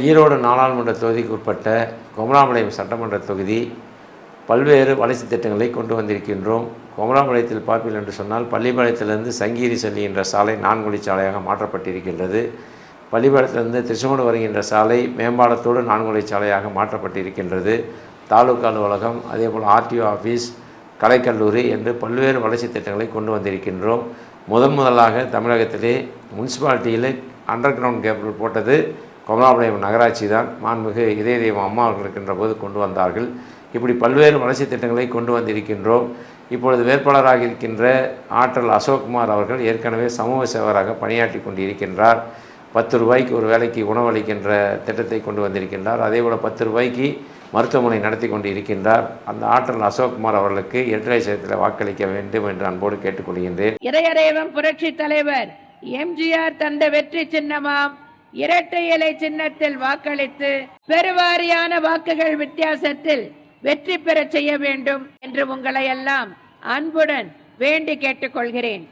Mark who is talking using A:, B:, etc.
A: ஈரோடு நாடாளுமன்ற தொகுதிக்கு உட்பட்ட கொமராபாளையம் சட்டமன்ற தொகுதி பல்வேறு வளர்ச்சி திட்டங்களை கொண்டு வந்திருக்கின்றோம். கொமராபாளையத்தில் பார்ப்பீர்கள் என்று சொன்னால் பள்ளிப்பாளையத்திலிருந்து சங்கீரி செல்லுகின்ற சாலை நான்குழி சாலையாக மாற்றப்பட்டிருக்கின்றது. பள்ளிப்பாளையத்திலிருந்து திருச்செங்கோடு வருகின்ற சாலை மேம்பாலத்தோடு நான்குழி சாலையாக மாற்றப்பட்டிருக்கின்றது. தாலுகா அலுவலகம் அதேபோல் ஆர்டிஓ ஆஃபீஸ் கலைக்கல்லூரி என்று பல்வேறு வளர்ச்சி திட்டங்களை கொண்டு வந்திருக்கின்றோம். முதன் முதலாக தமிழகத்திலே முனிசிபாலிட்டியில் அண்டர் கிரவுண்ட் கேபிள் போட்டது. கொமராபாளையம் நகராட்சி தான் மாண்புமிகு இதய தெய்வம் அம்மா அவர்கள் இருக்கின்ற போது கொண்டு வந்தார்கள். இப்படி பல்வேறு வளர்ச்சி திட்டங்களை கொண்டு வந்திருக்கின்றோம். இப்பொழுது வேட்பாளராக இருக்கின்ற ஆற்றல் அசோக்குமார் அவர்கள் ஏற்கனவே சமூக சேவராக பணியாற்றி கொண்டிருக்கின்றார். பத்து ரூபாய்க்கு ஒரு வேலைக்கு உணவளிக்கின்ற திட்டத்தை கொண்டு வந்திருக்கின்றார். அதேபோல் பத்து ரூபாய்க்கு மருத்துவமனை நடத்தி கொண்டு இருக்கின்றார் அந்த ஆற்றல் அசோக்குமார் அவர்களுக்கு இரட்டை சதத்தில் வாக்களிக்க வேண்டும் என்று அன்போடு கேட்டுக்கொள்கின்றேன்.
B: இறையறைவன் புரட்சி தலைவர் எம்ஜிஆர் தந்த வெற்றி சின்னமாம். இரட்டை இலை சின்னத்தில் வாக்களித்து பெருவாரியான வாக்குகள் வித்தியாசத்தில் வெற்றி பெறச் செய்ய வேண்டும் என்று உங்களை எல்லாம் அன்புடன் வேண்டி கேட்டுக்கொள்கிறேன்.